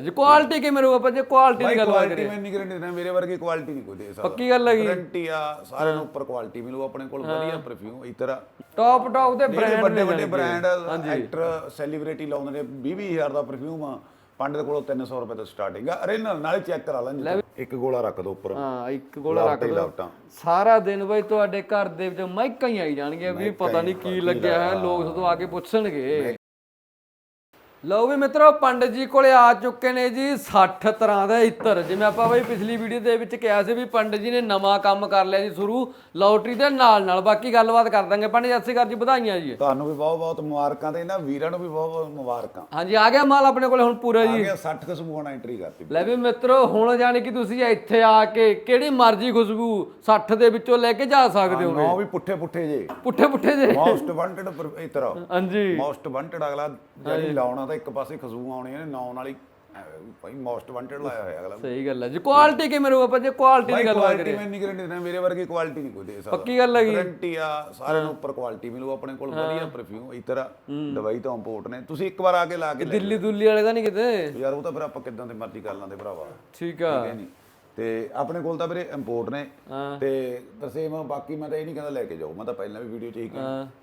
ਜੀ ਕੁਆਲਿਟੀ ਕਿਵੇਂ ਰਹੂ ਆਪਾਂ? ਜੇ ਕੁਆਲਿਟੀ ਦੀ ਗੱਲ ਕੁਆਲਿਟੀ ਕਰੀਏ। ਮੈਂ ਨਹੀਂ ਗਰੰਟੀ ਦੇਣਾ ਮੇਰੇ ਵਰਗੀ ਕੁਆਲਿਟੀ ਨਹੀਂ ਕੋਈ ਦੇ ਸਕਦਾ। ਪੱਕੀ ਗੱਲ ਹੈਗੀ ਗਰੰਟੀ ਆ ਸਾਰਿਆਂ ਨੂੰ ਉੱਪਰ ਕੁਆਲਿਟੀ ਮਿਲੂ ਆਪਣੇ ਕੋਲ ਵਧੀਆ ਪਰਫਿਊਮ ਇਸ ਤਰ੍ਹਾਂ ਟੌਪ ਟੌਪ ਦੇ ਬ੍ਰਾਂਡ ਵੱਡੇ ਵੱਡੇ ਬ੍ਰਾਂਡ ਐਕਟਰ ਸੈਲੀਬ੍ਰਿਟੀ ਲਾਉਂਦੇ ਨੇ 20 20000 ਦਾ ਪਰਫਿਊਮ ਆ ਪੰਡ ਦੇ ਕੋਲੋਂ 300 ਰੁਪਏ ਤੋਂ ਸਟਾਰਟਿੰਗ ਆ। ਅਰੀਜਨਲ ਨਾਲੇ ਚੈੱਕ ਕਰਾ ਲੈਣ ਇੱਕ ਗੋਲਾ ਰੱਖ ਦੋ ਉੱਪਰ। ਹਾਂ ਇੱਕ ਗੋਲਾ ਰੱਖ ਦੋ। ਸਾਰਾ ਦਿਨ ਬਈ ਤੁਹਾਡੇ ਘਰ ਦੇ ਵਿੱਚ ਮਾਈਕਾਂ ਹੀ ਆਈ ਜਾਣਗੀਆਂ ਵੀ ਪਤਾ ਨਹੀਂ ਕੀ ਲੱਗਿਆ ਹੈ ਲੋਕ ਜਦੋਂ ਆ ਕੇ ਪੁੱਛਣਗੇ। ਲਓ ਵੀ ਮਿੱਤਰੋ ਪੰਡਤ ਜੀ ਕੋਲੇ ਆ ਚੁੱਕੇ ਨੇ ਜੀ 60 ਤਰ੍ਹਾਂ ਦਾ ਇਤਰ। ਜਿਵੇਂ ਆਪਾਂ ਬਈ ਪਿਛਲੀ ਵੀਡੀਓ ਦੇ ਵਿੱਚ ਕਿਹਾ ਸੀ ਵੀ ਪੰਡਤ ਜੀ ਨੇ ਨਵਾਂ ਕੰਮ ਕਰ ਲਿਆ ਜੀ ਸ਼ੁਰੂ ਲੋਟਰੀ ਦੇ ਨਾਲ ਨਾਲ। ਬਾਕੀ ਗੱਲਬਾਤ ਕਰ ਦਾਂਗੇ। ਪੰਡਤ ਜੀ ਸ਼੍ਰੀ ਅਕਾਲ ਜੀ ਵਧਾਈਆਂ ਜੀ। ਤੁਹਾਨੂੰ ਵੀ ਬਹੁਤ ਬਹੁਤ ਮੁਬਾਰਕਾਂ ਤੇ ਇਹਨਾਂ ਵੀਰਾਂ ਨੂੰ ਵੀ ਬਹੁਤ ਬਹੁਤ ਮੁਬਾਰਕਾਂ। ਹਾਂਜੀ ਆ ਗਿਆ ਮਾਲ ਆਪਣੇ ਕੋਲੇ ਹੁਣ ਪੂਰਾ ਆ ਜੀ ਗਿਆ 60 ਕਿਸਮ ਹੋਣਾ ਐਂਟਰੀ ਕਰਤੀ। ਲੈ ਵੀ ਮਿੱਤਰੋ ਹੁਣ ਜਾਣੀ ਕਿ ਤੁਸੀਂ ਇੱਥੇ ਆ ਕੇ ਕਿਹੜੀ ਮਰਜ਼ੀ ਖੁਸ਼ਬੂ 60 ਦੇ ਵਿੱਚੋਂ ਲੈ ਕੇ ਜਾ ਸਕਦੇ ਹੋ ਨੌ ਵੀ ਪੁੱਠੇ ਪੁੱਠੇ ਜੇ। ਪੁੱਠੇ ਪੁੱਠੇ ਜੇ। ਮੋਸਟ ਵਾਂਟਡ ਇਸ ਤਰ੍ਹਾਂ ਹਾਂਜੀ। ਮੋਸਟ ਵਾਂਟਡ ਅਗਲਾ ਜਿਹੜੀ ਲਾਉਣਾ ਤਾਂ ਇੱਕ ਪਾਸੇ ਖੁਸ਼ਬੂ ਆਉਣੀ ਨੇ ਨੌ ਨਾਲ ਹੀ ਭਾਈ ਮੋਸਟ ਵਾਂਟਡ ਲਾਇਆ ਹੋਇਆ ਅਗਲਾ। ਸਹੀ ਗੱਲ ਹੈ ਜੀ ਕੁਆਲਿਟੀ ਕਿਵੇਂ ਰਹੂ ਆਪਾਂ ਜੇ ਕੁਆਲਿਟੀ ਦੀ ਭਾਈ ਗੱਲ ਕੁਆਲਿਟੀ ਮੈਂ ਨਹੀਂ ਗਰੰਟੀ ਦੇਣਾ ਮੇਰੇ ਵਰਗੀ ਕੁਆਲਿਟੀ ਨਹੀਂ ਕੋਈ ਦੇ ਸਕਦਾ। ਪੱਕੀ ਗੱਲ ਹੈਗੀ। ਗਰੰਟੀ ਆ ਸਾਰਿਆਂ ਨੂੰ ਉੱਪਰ ਕੁਆਲਿਟੀ ਮਿਲੂ ਆਪਣੇ ਕੋਲ ਵਧੀਆ ਪਰਫਿਊਮ ਇਸ ਤਰ੍ਹਾਂ ਦਵਾਈ ਤੋਂ ਇੰਪੋਰਟ ਨੇ। ਤੁਸੀਂ ਇੱਕ ਵਾਰ ਆ ਕੇ ਲਾ ਕੇ ਲੈ ਦਿੱਲੀ ਦੁੱਲੀ ਵਾਲੇ ਦਾ ਨਹੀਂ ਕਿਤੇ? ਯਾਰ ਉਹ ਤਾਂ ਫਿਰ ਆਪਾਂ ਕਿੱਦਾਂ ਦੇ ਮਰਜ਼ੀ ਕਰ ਲਾਂਦੇ ਭਰਾਵਾ। ਠੀਕ ਆ। ਠੀਕ ਹੈ ਨਹੀਂ ਤੇ ਆਪਣੇ ਕੋਲ ਤਾਂ ਵੀਰੇ ਇੰਪੋਰਟ ਨੇ। ਹਾਂ। ਤੇ ਤਰਸੇਮ ਬਾਕੀ ਮੈਂ ਤਾਂ ਇਹ ਨਹੀਂ ਕਹਿੰਦਾ ਲੈ ਕੇ ਜਾਓ। ਮੈਂ ਤਾਂ ਪਹਿਲਾਂ ਵੀ ਵੀਡੀਓ ਚ ਹੀ।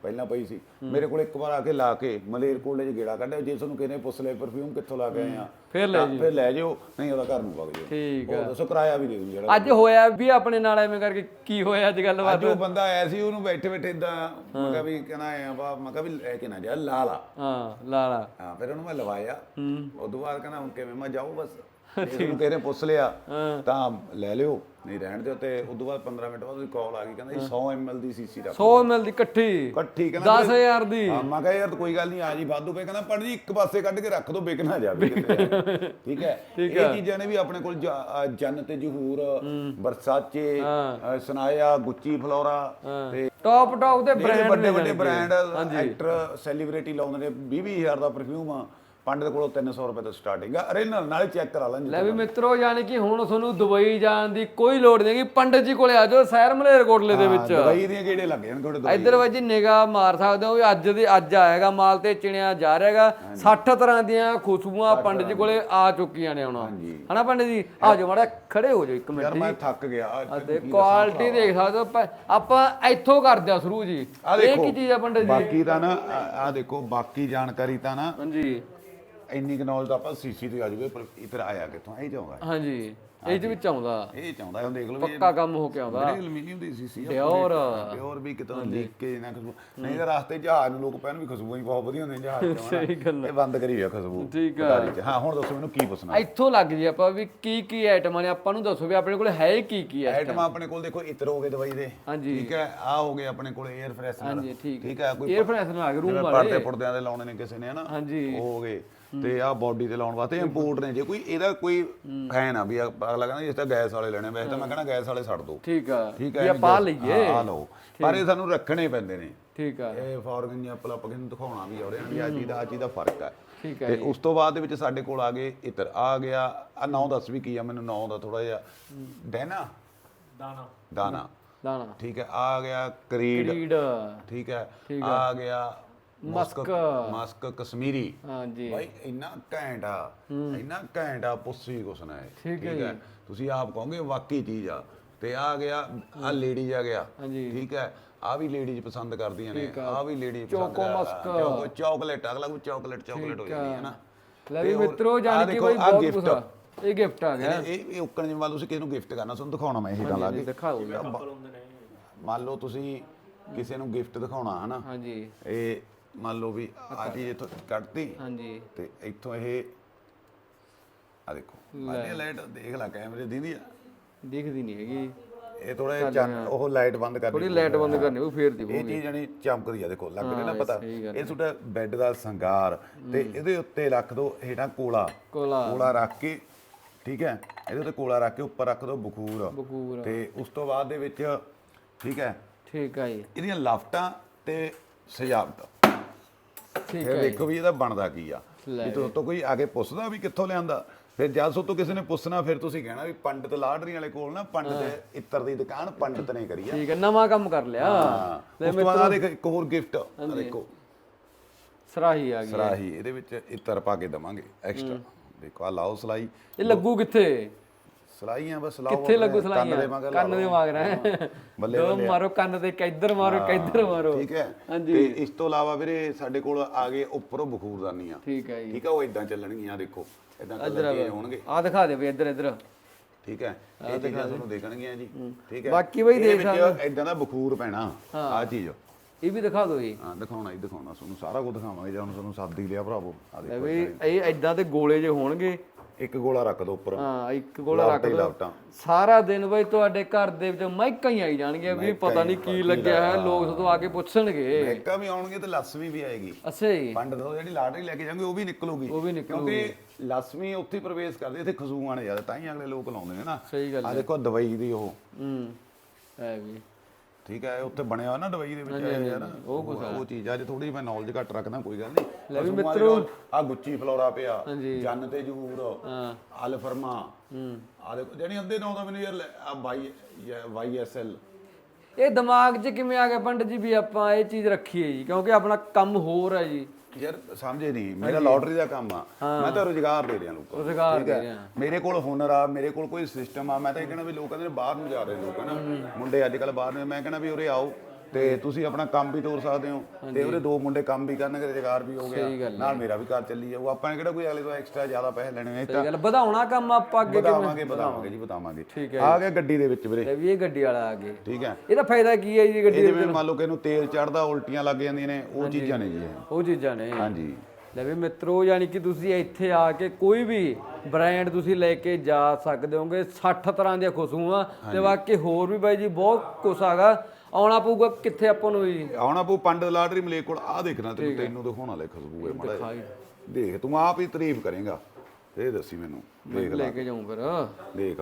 ਪਹਿਲਾਂ ਪਈ ਸੀ। ਮੇਰੇ ਕੋਲ ਇੱਕ ਵਾਰ ਆ ਕੇ ਲਾ ਕੇ ਮਲੇਰ ਕੋਲੇ ਚ ਗੇੜਾ ਕੱਢਿਆ। ਜੇ ਤੁਹਾਨੂੰ ਕਿਸੇ ਨੇ ਪੁੱਛ ਲਿਆ ਪਰਫਿਊਮ ਕਿੱਥੋਂ ਲਾ ਕੇ ਆਏ ਆ ਫਿਰ ਲੈ ਤਾਂ ਫਿਰ ਲੈ ਜਾਓ। ਨਹੀਂ ਉਹਦਾ ਘਰ ਨੂੰ ਵਗ ਜਾਓ। ਠੀਕ ਉਹ ਦੱਸੋ ਕਿਰਾਇਆ ਵੀ ਦੇ ਦੂੰ ਜਿਹੜਾ ਅੱਜ ਹੋਇਆ ਵੀ ਆਪਣੇ ਨਾਲ ਐਵੇਂ ਕਰਕੇ ਕੀ ਹੋਇਆ ਅੱਜ ਗੱਲਬਾਤ ਅੱਜ ਉਹ ਬੰਦਾ ਆਇਆ ਸੀ ਉਹਨੂੰ ਬੈਠੇ ਬੈਠੇ ਇਦਾਂ ਮੈਂ ਕਿਹਾ ਵੀ ਕਹਿੰਦਾ ਆਇਆ ਵਾ ਮੈਂ ਕਿਹਾ ਵੀ ਲੈ ਕੇ ਨਾ ਜਾ ਲਾ ਲਾ ਹਾਂ ਲਾਲਾ। ਹਾਂ ਫਿਰ ਉਹਨੂੰ ਮੈਂ ਲਵਾਇਆ। ਤੋਂ ਬਾਅਦ ਕਹਿੰਦਾ ਹੁਣ ਕਿਵੇਂ? ਮੈਂ ਜਾਊ ਬਸ। ਜੇ ਉਹਨੂੰ ਕਿਸੇ ਨੇ ਪੁੱਛ ਲਿਆ ਤਾਂ ਲੈ ਲਿਓ। ਨਹੀਂ ਰਹਿਣ ਦਿਓ ਤੇ ਉਸ ਤੋਂ ਬਾਅਦ 15 ਮਿੰਟ ਬਾਅਦ ਉਹਦੀ ਕਾਲ ਆ ਗਈ ਕਹਿੰਦਾ ਜੀ 100 ml ਦੀ ਸੀਸੀ ਰੱਖ 100 ml ਦੀ ਇਕੱਠੀ। ਇਕੱਠੀ ਕਹਿੰਦਾ 10000 ਦੀ। ਹਾਂ ਮੈਂ ਕਿਹਾ ਯਾਰ ਕੋਈ ਗੱਲ ਨਹੀਂ ਆ ਜੀ ਵਾਧੂ ਪਏ। ਕਹਿੰਦਾ ਪੜ ਜੀ ਇੱਕ ਪਾਸੇ ਕੱਢ ਕੇ ਰੱਖ ਦੋ ਵਿਕ ਨਾ ਜਾਵੇ ਕਿਤੇ। ਠੀਕ ਹੈ। ਇਹ ਚੀਜ਼ਾਂ ਨੇ ਵੀ ਆਪਣੇ ਕੋਲ ਜ- ਅ, ਜੰਨ ਤੇ ਜਹੂਰ ਵਰਸਾਚੇ ਅ, ਸਨਾਇਆ ਗੁੱਚੀ ਫਲੋਰਾ ਤੇ ਟੌਪ ਟੌਪ ਦੇ ਬ੍ਰਾਂਡ ਵੱਡੇ ਵੱਡੇ ਬ੍ਰਾਂਡ ਐਕਟਰ ਸੈਲੀਬ੍ਰਿਟੀ ਲਾਉਂਦੇ ਨੇ 20 20000 ਦਾ ਪਰਫਿਊਮ ਆ। ਪੰਡ ਦੇ ਕੋਲੋਂ 300 ਰੁਪਏ ਤੋਂ ਸਟਾਰਟਿੰਗ ਆ। ਅਰੀਜਨਲ ਨਾਲੇ ਚੈੱਕ ਕਰਾ ਲੈਣ ਲੈ ਵੀ ਮਿੱਤਰੋ ਯਾਨੀ ਕਿ ਹੁਣ ਤੁਹਾਨੂੰ ਦੁਬਈ ਜਾਣ ਦੀ ਕੋਈ ਲੋੜ ਨਹੀਂ ਹੈਗੀ। ਪੰਡਤ ਜੀ ਕੋਲੇ ਆ ਜਾਓ ਸ਼ਹਿਰ ਮਲੇਰਕੋਟਲੇ ਦੇ ਵਿੱਚ। ਦਵਾਈ ਦੀਆਂ ਕਿਹੜੇ ਲੱਗ ਜਾਣ ਤੁਹਾਡੇ ਇੱਧਰ ਵਜੀ ਨਿਗਾਹ ਮਾਰ ਸਕਦੇ ਹੋ ਵੀ ਅੱਜ ਦੇ ਅੱਜ ਆਏਗਾ ਮਾਲ ਤੇ ਚਿਣਿਆ ਜਾ ਰਿਹਾਗਾ 60 ਤਰ੍ਹਾਂ ਦੀਆਂ ਖੁਸ਼ਬੂਆਂ ਪੰਡਤ ਜੀ ਕੋਲੇ ਆ ਚੁੱਕੀਆਂ ਨੇ ਹੁਣ। ਹਨਾ ਪੰਡਤ ਜੀ? ਆ ਜਾਓ ਮਾੜਾ ਖੜੇ ਹੋ ਜਾਓ ਇੱਕ ਮਿੰਟ ਯਾਰ ਮੈਂ ਥੱਕ ਗਿਆ। ਤੇ ਕੁਆਲਿਟੀ ਦੇਖ ਸਕਦੇ ਹੋ। ਆਪਾਂ- ਇੱਥੋਂ ਕਰਦੇ ਆ ਸ਼ੁਰੂ ਜੀ। ਇਹ ਕੀ ਚੀਜ਼ ਆ ਪੰਡਤ ਜੀ? ਬਾਕੀ ਤਾਂ ਨਾ ਆ ਦੇਖੋ ਬਾਕੀ ਜਾਣਕਾਰੀ ਤਾਂ ਨਾ ਹਾਂਜੀ। ਇੰਨੀ ਕਨੌਲ ਤਾਂ ਆਪਾਂ ਸੀਸੀ ਤੇ ਆ ਜੂਗੇ ਪਰ ਇਧਰ ਆਇਆ ਕਿੱਥੋਂ? ਇਹ ਚਾਹੁੰਦਾ ਹਾਂਜੀ ਇਹ ਦੇ ਵਿੱਚ ਆਉਂਦਾ। ਇਹ ਚਾਹੁੰਦਾ ਹੁਣ ਦੇਖ ਲਓ ਵੀ ਪੱਕਾ ਕੰਮ ਹੋ ਕੇ ਆਉਂਦਾ। ਐਲੂਮੀਨੀਅਮ ਦੀ ਸੀਸੀ ਆ ਪਿਓਰ ਪਿਓਰ ਵੀ ਕਿਤੋਂ ਲੀਕ ਕੇ ਨਾ ਖੁਸ਼ਬੂ। ਨਹੀਂ ਤਾਂ ਰਸਤੇ ਜਹਾਜ਼ ਨੂੰ ਲੋਕ ਪਹਿਨ ਵੀ ਖੁਸ਼ਬੂਆਂ ਹੀ ਬਹੁਤ ਵਧੀਆ ਹੁੰਦੀਆਂ ਜਹਾਜ਼ ਚੋਂ ਸਹੀ ਗੱਲ ਇਹ ਬੰਦ ਕਰੀ ਹੋਇਆ ਖੁਸ਼ਬੂ ਠੀਕ ਆ। ਹਾਂ ਹੁਣ ਦੱਸੋ ਮੈਨੂੰ ਕੀ ਪੁੱਛਣਾ ਇੱਥੋਂ ਲੱਗ ਜੀ ਆਪਾਂ ਵੀ ਕੀ ਕੀ ਆਈਟਮਾਂ ਨੇ ਆਪਾਂ ਨੂੰ ਦੱਸੋ ਵੀ ਆਪਣੇ ਕੋਲ ਹੈ ਕੀ ਕੀ ਹੈ ਆਈਟਮ ਆਪਣੇ ਕੋਲ ਦੇਖੋ ਇਤਰ ਹੋ ਗਏ ਦਵਾਈ ਦੇ। ਹਾਂਜੀ। ਠੀਕ ਹੈ ਆ ਹੋ ਗਏ ਆਪਣੇ ਕੋਲ 에ਅਰ ਫਰੈਸ਼ਨਰ ਹਾਂਜੀ ਠੀਕ ਹੈ। ਕੋਈ 에ਅਰ ਫਰੈਸ਼ਨਰ ਆ ਗਏ ਰੂਮ ਵਾਲੇ। ਪਰਦੇ ਪੁਰਦਿਆਂ ਦੇ ਲਾਉਣੇ ਨੇ ਕਿਸੇ ਨੇ ਹਨਾ? ਹਾਂਜੀ। ਉਹ ਹੋ ਗਏ। ਤੇ ਆ ਬਾਡੀ ਤੇ ਲਾਉਣ ਵਾਸਤੇ ਇੰਪੋਰਟ ਨੇ। ਜੇ ਕੋਈ ਇਹਦਾ ਕੋਈ ਫੈਨ ਆ ਵੀ ਅਗਲਾ ਕਹਿੰਦਾ ਇਸ ਤਾਂ ਗੈਸ ਵਾਲੇ ਲੈਣੇ ਵੈਸੇ ਤਾਂ ਮੈਂ ਕਹਿੰਦਾ ਗੈਸ ਵਾਲੇ ਛੱਡ ਦੋ। ਠੀਕ ਆ। ਠੀਕ ਵੀ ਹੈ ਆਪਾਂ ਆਹ ਲਈਏ। ਆ ਲਓ। ਪਰ ਇਹ ਸਾਨੂੰ ਰੱਖਣੇ ਪੈਂਦੇ ਨੇ। ਠੀਕ ਆ। ਇਹ ਫੋਰਗਨ ਜਾਂ ਪਲ ਆਪਾਂ ਕਿਸੇ ਨੂੰ ਦਿਖਾਉਣਾ ਵੀ ਆ ਰਿਹਾ ਵੀ ਆ ਚੀਜ਼ ਦਾ ਆ ਚੀਜ਼ ਦਾ ਫ਼ਰਕ ਹੈ ਠੀਕ ਹੈ ਤੇ ਉਸ ਤੋਂ ਬਾਅਦ ਦੇ ਵਿੱਚ ਸਾਡੇ ਕੋਲ ਆ ਗਏ ਇਤਰ ਆ ਗਿਆ ਆ ਨੌ ਦੱਸ ਵੀ ਕੀ ਆ ਮੈਨੂੰ ਨੌ ਦਾ ਥੋੜਾ ਜਿਹਾ। ਡੈਨਾ? ਦਾਣਾ। ਦਾਣਾ। ਦਾਣਾ। ਠੀਕ ਹੈ ਆ ਗਿਆ ਕਰੀਡ। ਰੀਡ ਠੀਕ ਹੈ ਆ ਗਿਆ ਮਸਕ। ਮਸਕ ਕਸ਼ਮੀਰੀ। ਹਾਂਜੀ। ਭਾਈ ਇੰਨਾ ਘੈਂਟ ਆ ਇੰਨਾ ਘੈਂਟ ਆ ਪੁੱਛੀ ਕੁਛ ਨਾ ਇਹ। ਠੀਕ ਹੈ ਤੁਸੀਂ ਆਪ ਕਹੋਗੇ ਵਾਕਈ ਚੀਜ਼ ਆ ਤੇ ਆ ਗਿਆ ਆ ਲੇਡੀਜ਼ ਆ ਗਿਆ। ਠੀਕ ਹੈ? ਆ ਵੀ ਲੇਡੀਜ਼ ਪਸੰਦ ਕਰਦੀਆਂ ਨੇ ਆ। ਵੀ ਲੇਡੀਜ਼ ਪਸੰਦ ਚੋਕੋ ਮਸਕ। ਚਾਕਲੇਟ ਅਗਲਾ ਕੋਈ ਚਾਕਲੇਟ ਚਾਕਲੇਟ ਹੋ ਜਾਂਦੀ ਹੈ ਨਾ। ਲੈ ਵੀ ਮਿੱਤਰੋ ਜਾਣ ਕੇ ਬਈ ਬਹੁਤ ਆ। ਇਹ ਗਿਫਟ ਆ ਗਿਆ। ਇਹ ਇਹ ਉੱਕਣ ਜਿਵੇਂ ਤੁਸੀਂ ਕਿਸੇ ਨੂੰ ਗਿਫਟ ਕਰਨਾ ਤੁਹਾਨੂੰ ਦਿਖਾਉਣਾ ਮੈਂ ਇਹ ਤਾਂ ਲਾ ਕੇ ਦਿਖਾਓ। ਮੰਨ ਲਓ ਤੁਸੀਂ ਕਿਸੇ ਨੂੰ ਗਿਫਟ ਦਿਖਾਉਣਾ ਹਨਾ? ਹਾਂਜੀ। ਇਹ ਮੰਨ ਲਓ ਵੀ ਆ ਚੀਜ਼ ਇੱਥੋਂ ਕੱਢਤੀ ਹਾਂਜੀ। ਤੇ ਇੱਥੋਂ ਇਹ ਆ ਦੇਖੋ ਮਾਲੀ ਲਾਈਟ ਦੇਖ ਲੈ ਕੈਮਰੇ ਦੀਦੀ ਆ। ਦਿਖਦੀ ਨਹੀਂ ਹੈਗੀ। ਇਹ ਥੋੜਾ ਜਿਹਾ ਉਹ ਲਾਈਟ ਬੰਦ ਕਰ ਥੋੜੀ ਲਾਈਟ ਬੰਦ ਕਰਨੀ ਉਹ ਫੇਰ ਦਿਖੋ ਇਹ ਚੀਜ਼ ਜਣੀ ਚਮਕਦੀ ਆ ਦੇਖੋ ਲੱਗ ਰਿਹਾ ਨਾ ਪਤਾ। ਇਹ ਤੁਹਾਡਾ ਬੈੱਡ ਦਾ ਸੰਗਾਰ ਤੇ ਇਹਦੇ ਉੱਤੇ ਰੱਖ ਦਿਓ ਹੇਠਾਂ ਕੋਲਾ। ਕੋਲਾ। ਕੋਲਾ ਰੱਖ ਕੇ ਠੀਕ ਹੈ ਇਹਦੇ ਉੱਤੇ ਕੋਲਾ ਰੱਖ ਕੇ ਉੱਪਰ ਰੱਖ ਦਿਓ ਬਖੂਰ। ਤੇ ਉਸ ਤੋਂ ਬਾਅਦ ਦੇ ਵਿੱਚ ਠੀਕ ਹੈ ਠੀਕ ਜੀ। ਇਹਦੀਆਂ ਲਾਫਟਾਂ ਤੇ ਸਜਾਵਟ। ਠੀਕ ਫਿਰ ਦੇਖੋ ਵੀ ਇਹਦਾ ਬਣਦਾ ਕੀ ਆ? ਵੀ ਤੋਂ ਤੋਂ ਕੋਈ ਆ ਕੇ ਪੁੱਛਦਾ ਵੀ ਕਿੱਥੋਂ ਲਿਆਂਦਾ? ਫਿਰ ਜਦ ਸੋ ਤੋਂ ਕਿਸੇ ਨੇ ਪੁੱਛਣਾ ਫਿਰ ਤੁਸੀਂ ਕਹਿਣਾ ਵੀ ਪੰਡਤ ਲਾੜਰੀ ਵਾਲੇ ਕੋਲ ਨਾ ਪੰਡਤ ਇੱਤਰ ਦੀ ਦੁਕਾਨ ਪੰਡਤ ਨੇ ਕਰੀ ਆ। ਠੀਕ ਹੈ ਨਵਾਂ ਕੰਮ ਕਰ ਲਿਆ। ਉਸ ਤੋਂ ਬਾਅਦ ਦੇਖ ਇੱਕ ਹੋਰ ਗਿਫਟ ਦੇਖੋ। ਸਰਾਹੀ ਆ ਗਈ ਸਰਾਹੀ ਇਹਦੇ ਵਿੱਚ ਇੱਤਰ ਪਾ ਕੇ ਦਵਾਂਗੇ ਐਕਸਟਰਾ ਦੇਖੋ ਆ ਲਾਓ ਸਲਾਈ। ਇਹ ਲੱਗੂ ਕਿੱਥੇ? ਸਲਾਈਆਂ ਬਸ ਲਾਓ ਕਿੱਥੇ ਲੱਗੂ ਦੇ ਸਲਾਈਆਂ ਕੰਨ ਦੇ ਲਓ। ਮਗਰ ਹੈ। ਬੱਲੇ ਦੋ। ਮਾਰੋ ਕੰਨ ਤੇ ਕਿੱਧਰ ਮਾਰੋ ਕਿੱਧਰ ਮਾਰੋ। ਠੀਕ ਹੈ। ਹਾਂਜੀ। ਤੇ ਇਸ ਤੋਂ ਇਲਾਵਾ ਵੀਰੇ ਸਾਡੇ ਕੋਲ ਆ ਗਏ ਉੱਪਰੋਂ ਬਖੂਰਦਾਨੀਆਂ। ਠੀਕ ਹੈ ਜੀ। ਠੀਕ ਹੈ ਉਹ ਇਦਾਂ ਚੱਲਣਗੀਆਂ ਦੇਖੋ। ਇਦਾਂ ਚੇਂਜ ਹੋਣਗੇ। ਆ ਦਿਖਾ ਦੇ ਬਈ ਇੱਧਰ ਇੱਧਰ। ਠੀਕ ਹੈ। ਇਹ ਚੀਜ਼ਾਂ ਤੁਹਾਨੂੰ ਦੇਖਣਗੀਆਂ ਜੀ। ਠੀਕ ਹੈ। ਬਾਕੀ ਬਈ ਦੇਖ ਇਦਾਂ ਦਾ ਬਖੂਰ ਪੈਣਾ। ਆ ਚੀਜ਼। ਇਹ ਵੀ ਦਿਖਾ ਦਿਓ ਜੀ। ਹਾਂ ਦਿਖਾਉਣਾ ਹੀ ਦਿਖਾਉਣਾ। ਤੁਹਾਨੂੰ ਸਾਰਾ ਕੁਝ ਦਿਖਾਵਾਂਗੇ ਜੇ ਤੁਹਾਨੂੰ ਸੱਦ ਲਿਆ ਭਰਾਵੋ। ਆ ਦੇਖੋ ਵੀ ਇਹ ਐਦਾਂ ਦੇ ਗੋਲੇ ਜੇ ਹੋਣਗੇ ਇੱਕ ਗੋਲਾ ਰੱਖ ਦੋ ਉੱਪਰ। ਹਾਂ ਇੱਕ ਗੋਲਾ ਰੱਖ ਲਾਪਟਾ ਸਾਰਾ ਦਿਨ ਬਈ ਤੁਹਾਡੇ ਘਰ ਦੇ ਵਿੱਚ ਮਾਈਕਾਂ ਹੀ ਆਈ ਜਾਣਗੀਆਂ ਵੀ ਪਤਾ ਨਹੀਂ ਕੀ ਲੱਗਿਆ ਹੈ ਲੋਕ ਜਦੋਂ ਆ ਕੇ ਪੁੱਛਣਗੇ। ਮੈਕਾ ਵੀ ਆਉਣਗੇ ਤੇ ਲਸਵੀ ਵੀ ਆਏਗੀ ਅੱਛਾ ਜੀ। ਪੰਡ ਤੋਂ ਜਿਹੜੀ ਲਾਟਰੀ ਲੈ ਕੇ ਜਾਵਾਂਗੇ ਉਹ ਵੀ ਨਿਕਲੂਗੀ। ਉਹ ਵੀ ਨਿਕਲੂਗੀ। ਕਿਉਂਕਿ ਲਸਵੀ ਉੱਥੇ ਪ੍ਰਵੇਸ਼ ਕਰਦੇ ਇੱਥੇ ਖਸੂਆਂ ਨੇ ਜ਼ਿਆਦਾ ਤਾਂ ਹੀ ਅਗਲੇ ਲੋਕ ਲਾਉਂਦੇ ਨੇ ਨਾ। ਸਹੀ ਗੱਲ ਆ ਦੇਖੋ ਦਵਾਈ ਦੀ ਉਹ। ਹੂੰ ਹੈ ਵੀ। ਠੀਕ ਹੈ ਉੱਥੇ ਬਣਿਆ ਹੋਇਆ ਨਾ ਦਵਾਈ ਦੇ ਵਿੱਚ ਇਹ ਹੈ ਨਾ ਉਹ ਉਹ ਚੀਜ਼ ਆ ਜੇ ਥੋੜੀ ਮੈਂ ਨੌਲੇਜ ਘੱਟ ਰੱਖਦਾ ਕੋਈ ਗੱਲ ਨਹੀਂ। ਲੈ ਵੀ ਮਿੱਤਰੋ ਆ ਗੁੱਚੀ ਫਲੋਰਾ ਪਿਆ ਜੰਨ ਤੇ ਜਹੂਰ ਹਾਂ। ਅਲਫਰਮਾ ਹੂੰ। ਆ ਦੇਖੋ ਜਾਨੀ ਅੱਧੇ ਨਾਮ ਦਾ ਮੈਨੂੰ ਯਾਰ ਆ ਵਾਈ ਵਾਈ ਐਸ ਐਲ। ਇਹ ਦਿਮਾਗ 'ਚ ਕਿਵੇਂ ਆ ਗਿਆ ਪੰਡਤ ਜੀ ਵੀ ਆਪਾਂ ਇਹ ਚੀਜ਼ ਰੱਖੀਏ ਜੀ ਕਿਉਂਕਿ ਆਪਣਾ ਕੰਮ ਹੋਰ ਹੈ ਜੀ। ਯਾਰ ਸਮਝੇ ਨਹੀਂ ਮੇਰਾ ਲਾਟਰੀ ਦਾ ਕੰਮ ਆ। ਮੈਂ ਤਾਂ ਰੋਜ਼ਗਾਰ ਦੇ ਰਿਹਾ ਲੋਕਾਂ ਨੂੰ ਰੁਜ਼ਗਾਰ ਦੇ ਰਿਹਾ। ਮੇਰੇ ਕੋਲ ਹੁਨਰ ਆ ਮੇਰੇ ਕੋਲ ਕੋਈ ਸਿਸਟਮ ਆ ਮੈਂ ਤਾਂ ਇਹ ਕਹਿਣਾ ਵੀ ਲੋਕ ਕਹਿੰਦੇ ਨੇ ਬਾਹਰ ਨੂੰ ਜਾ ਰਹੇ ਲੋਕ ਹਨਾ? ਮੁੰਡੇ ਅੱਜ ਕੱਲ ਬਾਹਰ ਨੇ ਮੈਂ ਕਹਿਣਾ ਵੀ ਉਰੇ ਆਓ ਤੇ ਤੁਸੀਂ ਆਪਣਾ ਕੰਮ ਵੀ ਤੋਰ ਸਕਦੇ ਹੋ। ਤੇ ਉਰੇ ਦੋ ਮੁੰਡੇ ਕੰਮ ਵੀ ਕਰਨਗੇ ਰੁਜ਼ਗਾਰ ਵੀ ਹੋ ਗਿਆ। ਨਾਲ ਮੇਰਾ ਵੀ ਘਰ ਚੱਲੀ ਜਾਊ। ਆਪਾਂ ਨੇ ਕਿਹੜਾ ਕੋਈ ਅਗਲੇ ਤੋਂ ਐਕਸਟਰਾ ਜ਼ਿਆਦਾ ਪੈਸੇ ਲੈਣੇ ਨੇ? ਸਹੀ ਗੱਲ ਵਧਾਉਣਾ ਕੰਮ ਆਪਾਂ ਅੱਗੇ ਵਧਾਵਾਂਗੇ ਵਧਾਵਾਂਗੇ ਜੀ ਵਧਾਵਾਂਗੇ। ਠੀਕ ਆ ਗਿਆ ਗੱਡੀ ਦੇ ਵਿੱਚ ਵੀਰੇ। ਲੈ ਵੀ ਇਹ ਗੱਡੀ ਵਾਲਾ ਆ ਗਏ ਠੀਕ ਹੈ। ਇਹਦਾ ਫਾਇਦਾ ਕੀ ਹੈ ਜੀ ਗੱਡੀ ਇਹ ਜਿਵੇਂ ਮੰਨ ਲਓ ਕਿ ਇਹਨੂੰ ਤੇਲ ਚੜਦਾ ਉਲਟੀਆਂ ਲੱਗ ਜਾਂਦੀਆਂ ਨੇ ਉਹ ਚੀਜ਼ਾਂ ਨੇ ਜੀ ਉਹ ਚੀਜ਼ਾਂ ਨੇ। ਹਾਂਜੀ। ਲੈ ਵੀ ਮਿੱਤਰੋ ਯਾਨੀ ਕਿ ਤੁਸੀਂ ਇੱਥੇ ਆ ਕੇ ਕੋਈ ਵੀ ਬ੍ਰਾਂਡ ਤੁਸੀਂ ਲੈ ਕੇ ਜਾ ਸਕਦੇ ਹੋਗੇ 60 ਤਰ੍ਹਾਂ ਦੀਆਂ ਖੁਸ਼ਬੂਆਂ। ਤੇ ਬਾਕੀ ਹੋਰ ਵੀ ਬਾਈ ਜੀ ਬਹੁਤ ਕੁਛ ਹੈਗਾ। ਆਉਣਾ ਪਊਗਾ ਕਿੱਥੇ ਆਪਾਂ ਨੂੰ ਜੀ? ਆਉਣਾ ਪਊ ਪੰਡ ਲਾਟਰੀ ਮਲੇ ਕੋਲ। ਆ ਦੇਖਣਾ ਤੈਨੂੰ ਤੈਨੂੰ ਦਿਖਾਉਣਾ ਲੈ ਖੁਸ਼ਬੂ ਹੈ ਮਾੜਾ। ਦੇਖ ਤੂੰ ਆਪ ਹੀ ਤਾਰੀਫ ਕਰੇਗਾ। ਇਹ ਦੱਸੀ ਮੈਨੂੰ। ਦੇਖ ਲੈ। ਕੇ ਜਾਉਂ ਫਿਰ। ਦੇਖ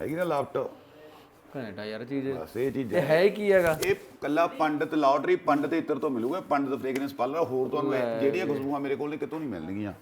ਹੈਗੀ ਨਾ ਲੈਪਟਾਪ ਘੰਟਾ ਯਾਰ ਚੀਜ਼। ਬਸ ਇਹ ਚੀਜ਼ ਇਹ ਹੈ ਕੀ ਹੈਗਾ? ਇਹ ਕੱਲਾ ਪੰਡਤ ਲਾਟਰੀ ਪੰਡਤ ਇੱਤਰ ਤੋਂ ਮਿਲੂਗਾ ਪੰਡਤ ਫ੍ਰੈਗਰੈਂਸ ਪਾਰਲਰ ਹੋਰ ਤੁਹਾਨੂੰ ਇਹ- ਜਿਹੜੀਆਂ ਖੁਸ਼ਬੂਆਂ ਮੇਰੇ ਕੋਲ ਨੇ ਕਿਤੋਂ ਨਹੀਂ ਮਿਲਣਗੀਆਂ।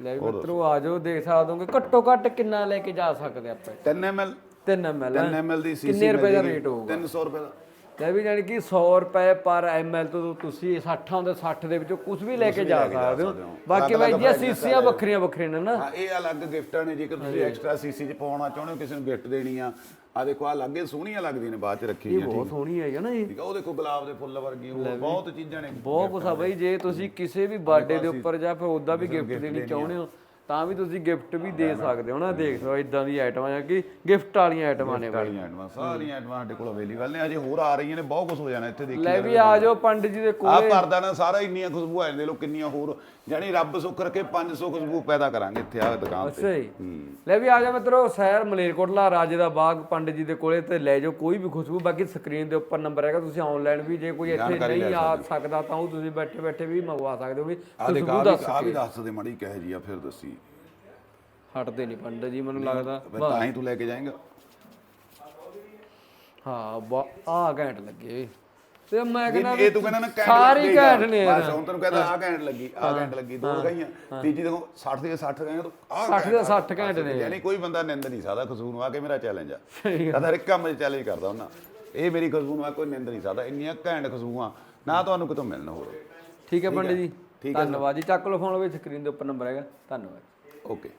ਲੈ ਵੀ ਮਿੱਤਰੋ ਆ ਜਾਓ ਦੇਖ ਸਕਦੇ ਹੋਗੇ। ਘੱਟੋ ਘੱਟ ਕਿੰਨਾ ਲੈ ਕੇ ਜਾ ਸਕਦੇ ਆਪਾਂ? 3 ml 3 ml 3 ml ਦੀ ਸੀਸੀ ਕਿੰਨੇ ਰੁਪਏ ਦਾ ਰੇਟ ਹੋਊਗਾ? 300 ਰੁਪਏ ਦਾ। ਲੈ ਵੀ ਜਾਨੀ ਕਿ 100 ਰੁਪਏ ਪਰ ਐਮਐਲ ਤੋਂ ਤੁਸੀਂ 60 ਆਉਂਦੇ 60 ਦੇ ਵਿੱਚੋਂ ਕੁਝ ਵੀ ਲੈ ਕੇ ਜਾ ਸਕਦੇ ਹੋ। ਬਾਕੀ ਬਾਈ ਜੀ ਸੀਸੀਆਂ ਵੱਖਰੀਆਂ ਵੱਖਰੀਆਂ ਨੇ ਨਾ। ਹਾਂ ਇਹ ਅਲੱਗ ਗਿਫਟਾਂ ਨੇ ਜੇਕਰ ਤੁਸੀਂ ਐਕਸਟਰਾ ਸੀਸੀ ਚ ਪਾਉਣਾ ਚਾਹੁੰਦੇ ਹੋ ਕਿਸੇ ਨੂੰ ਗਿਫਟ ਦੇਣੀ ਆ। ਆ ਦੇਖੋ ਆ ਲੱਗੇ ਸੋਹਣੀਆਂ ਲੱਗਦੀਆਂ ਨੇ ਬਾਅਦ ਚ ਰੱਖੀ ਹੋਈਆਂ ਬਹੁਤ ਸੋਹਣੀ ਹੈ ਨਾ ਜੀ ਠੀਕ ਉਹ ਦੇਖੋ ਗੁਲਾਬ ਦੇ ਫੁੱਲ ਵਰਗੀ ਹੋਰ ਬਹੁਤ ਚੀਜ਼ਾਂ ਨੇ ਬਹੁਤ ਕੁਛ ਆ ਬਈ ਜੇ ਤੁਸੀਂ ਕਿਸੇ ਵੀ ਬਰਥਡੇ ਦੇ ਉੱਪਰ ਜਾਂ ਫਿਰ ਉਹਦਾ ਵੀ ਗਿਫਟ ਦੇਣੀ ਚਾਹੁੰਦੇ ਹੋ ਤਾਂ ਵੀ ਤੁਸੀਂ ਗਿਫਟ ਵੀ ਦੇ ਸਕਦੇ ਹੋ ਨਾ ਦੇਖ ਹੋ ਇਦਾਂ ਦੀ ਆਈਟਮਾਂ ਆ ਕਿ ਗਿਫਟ ਵਾਲੀਆਂ ਆਈਟਮਾਂ ਨੇ ਬਾਈ। ਸਾਰੀਆਂ ਐਡਵਾਂਸ ਸਾਰੀਆਂ ਐਡਵਾਂਸ ਸਾਡੇ ਕੋਲ ਅਵੇਲੇਬਲ ਨੇ। ਅਜੇ ਹੋਰ ਆ ਰਹੀਆਂ ਨੇ ਬਹੁਤ ਕੁਝ ਹੋ ਜਾਣਾ ਇੱਥੇ ਦੇਖੀ ਲੈ ਵੀ ਆ ਜਾਓ ਪੰਡਿਤ ਜੀ ਦੇ ਕੋਲ। ਆ ਪਰਦਾ ਨਾ ਸਾਰਾ ਇੰਨੀਆਂ ਖੁਸ਼ਬੂ ਆ ਜਾਂਦੇ ਲੋ ਕਿੰਨੀਆਂ ਹੋਰ ਜਾਨੀ ਰੱਬ ਸੁੱਖ ਰੱਖੇ 500 ਖੁਸ਼ਬੂ ਪੈਦਾ ਕਰਾਂਗੇ ਇੱਥੇ ਆ ਦੁਕਾਨ ਤੇ। ਸਹੀ ਹੂੰ। ਲੈ ਵੀ ਆ ਜਾ ਮਿੱਤਰੋ ਸ਼ਹਿਰ ਮਲੇਰਕੋਟਲਾ ਰਾਜੇ ਦਾ ਬਾਗ ਪੰਡਿਤ ਜੀ ਦੇ ਕੋਲੇ ਤੇ ਲੈ ਜਾਓ ਕੋਈ ਵੀ ਖੁਸ਼ਬੂ। ਬਾਕੀ ਸਕਰੀਨ ਦੇ ਉੱਪਰ ਨੰਬਰ ਹੈਗਾ ਤੁਸੀਂ ਆਨਲਾਈਨ ਵੀ ਜੇ ਕੋਈ ਇੱਥੇ ਨਹੀਂ ਆ ਸਕਦਾ। ਤਾਂ ਉਹ ਤੁਸੀਂ ਬੈਠੇ ਬੈਠੇ ਵੀ ਮੰਗਵਾ ਸਕਦੇ ਹੋ ਵੀ ਆ ਖੁਸ਼ਬੂ ਦੱਸ ਵੀ ਆ ਵੀ ਦੱਸ ਦੇ ਮੜੀ ਕਹੇ ਜੀ ਆ ਫਿਰ ਦੱਸੀ। ਹਟਦੇ ਨਹੀਂ ਪੰਡਿਤ ਜੀ ਮੈਨੂੰ ਲੱਗਦਾ। ਤਾਂ ਹੀ ਤੂੰ ਲੈ ਕੇ ਜਾਏਂਗਾ। ਹਾਂ ਆ ਘੈਂਟ ਲੱਗੇ। ਤੇ ਮੈਂ ਕਹਿੰਦਾ ਇਹ ਤੂੰ ਕਹਿੰਦਾ ਨਾ ਘੈਂਟ ਸਾਰੀ ਘੈਂਟ। ਨੇ ਬਸ ਹੁਣ ਤੈਨੂੰ ਕਹਿੰਦਾ ਆ ਘੈਂਟ ਲੱਗੀ ਆ ਘੈਂਟ ਲੱਗੀ ਦੋ ਗਈਆਂ। ਤੀਜੀ ਦੇਖੋ 60 ਦੇ 60 ਗਈਆਂ ਤੂੰ ਆ 60 ਦਾ 60 ਘੈਂਟ ਨੇ। ਯਾਨੀ ਕੋਈ ਬੰਦਾ ਨਿੰਦ ਨਹੀਂ ਸਕਦਾ ਖੁਸ਼ਬੂ ਨੂੰ ਆ ਕੇ ਮੇਰਾ ਚੈਲੰਜ ਆ। ਕਦਾ ਹਰ ਇੱਕ ਕੰਮ ਚੈਲੰਜ ਕਰਦਾ ਹੁੰਦਾ। ਇਹ ਮੇਰੀ ਖੁਸ਼ਬੂ ਨੂੰ ਆ ਕੋਈ ਨਿੰਦ ਨਹੀਂ ਸਕਦਾ ਇੰਨੀਆਂ ਘੈਂਟ ਖੁਸ਼ਬੂਆਂ ਨਾ ਤੁਹਾਨੂੰ ਕਿਤੋਂ ਮਿਲਣ ਹੋਰ। ਠੀਕ ਹੈ ਪੰਡਿਤ ਜੀ ਧੰਨਵਾਦ ਜੀ। ਚੱਕ ਲਓ ਫੋਨ ਵਿੱਚ ਸਕਰੀਨ ਦੇ ਉੱਪਰ ਨੰਬਰ ਹੈਗਾ। ਧੰਨਵਾਦ। ਓਕੇ